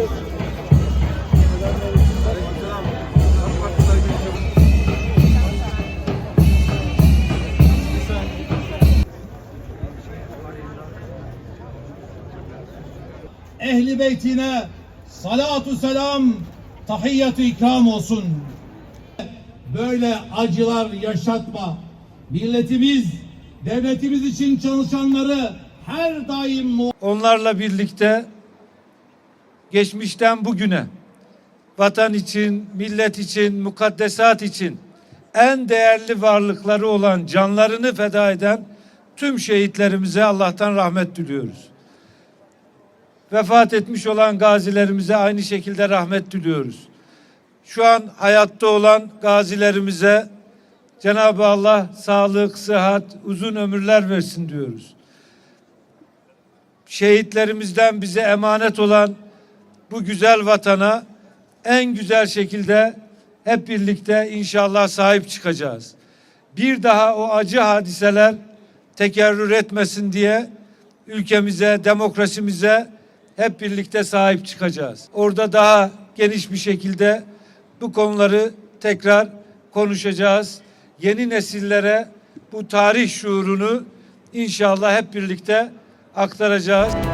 Ehli beytine salatu selam tahiyyatü ikram olsun. Böyle acılar yaşatma. Milletimiz, devletimiz için çalışanları her daim onlarla birlikte geçmişten bugüne vatan için, millet için, mukaddesat için en değerli varlıkları olan canlarını feda eden tüm şehitlerimize Allah'tan rahmet diliyoruz. Vefat etmiş olan gazilerimize aynı şekilde rahmet diliyoruz. Şu an hayatta olan gazilerimize Cenab-ı Allah sağlık, sıhhat, uzun ömürler versin diyoruz şehitlerimizden bize emanet olan bu güzel vatana en güzel şekilde hep birlikte inşallah sahip çıkacağız. Bir daha o acı hadiseler tekerrür etmesin diye ülkemize, demokrasimize hep birlikte sahip çıkacağız. Orada daha geniş bir şekilde bu konuları tekrar konuşacağız. Yeni nesillere bu tarih şuurunu inşallah hep birlikte aktaracağız.